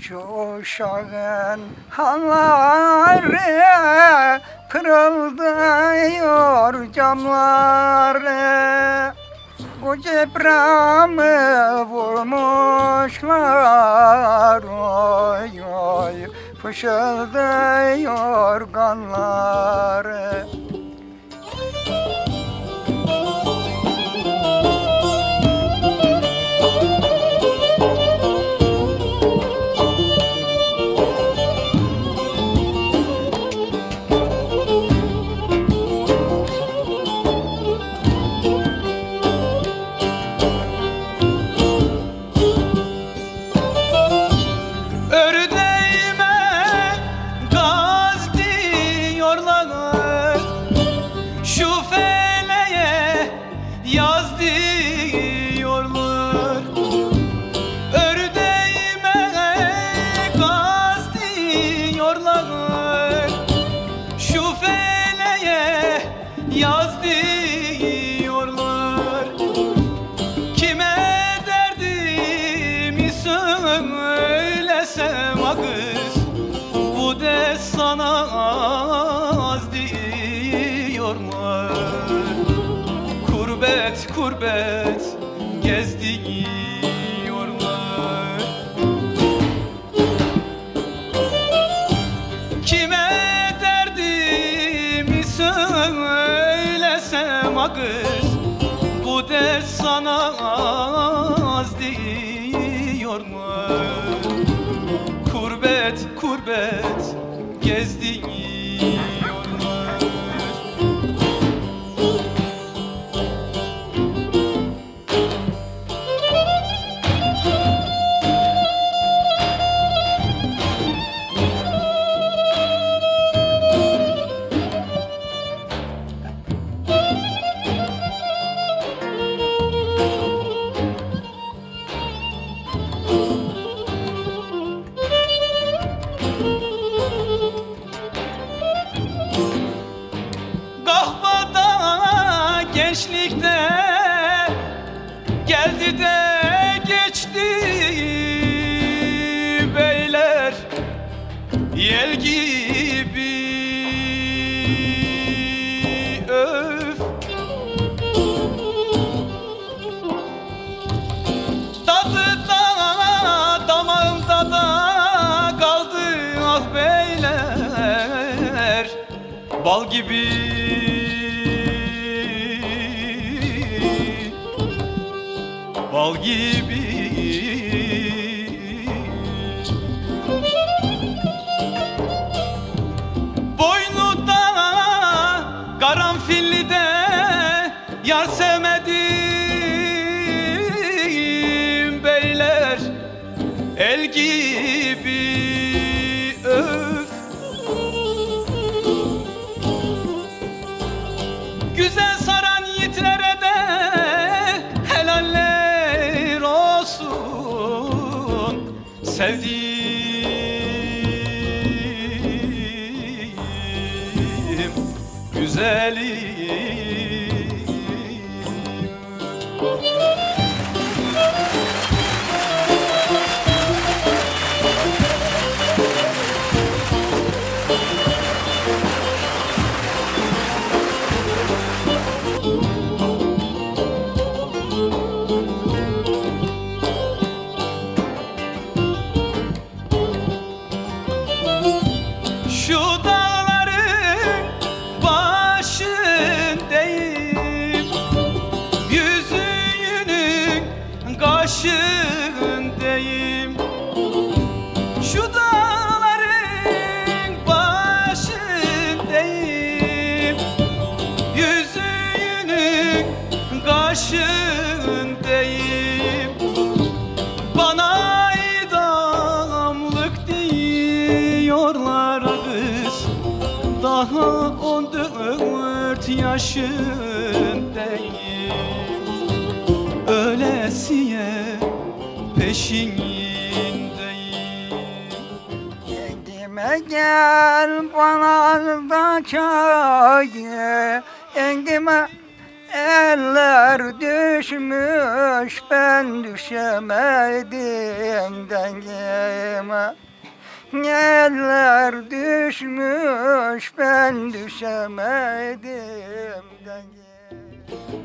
Şu uşağın halları Kırıldı camları. Bu cepremı vurmuşlar Oy oy fışıldıyor kanları sana az diyorlar Kurbet kurbet gezdiyorlar Kime derdimi söylesem ha kız Bu dert sana az diyor mu? Kurbet kurbet gezdiyor mu? Kahvada geldi de geçti beyler yel gibi. Öf. Tadı da damağımda da kaldı ah beyler. Bal gibi Bal gibi. Boynu da karanfilli de Yar sevmedim beyler El gibi Sevdiğim güzelim kaşındayım bana idamlık diyorlar kız. Daha on dört yaşındayım. Öylesiye peşindeyim. Kendime gel bana da çayı. Engime Eller düşmüş ben düşemedim dengime Eller düşmüş ben düşemedim dengime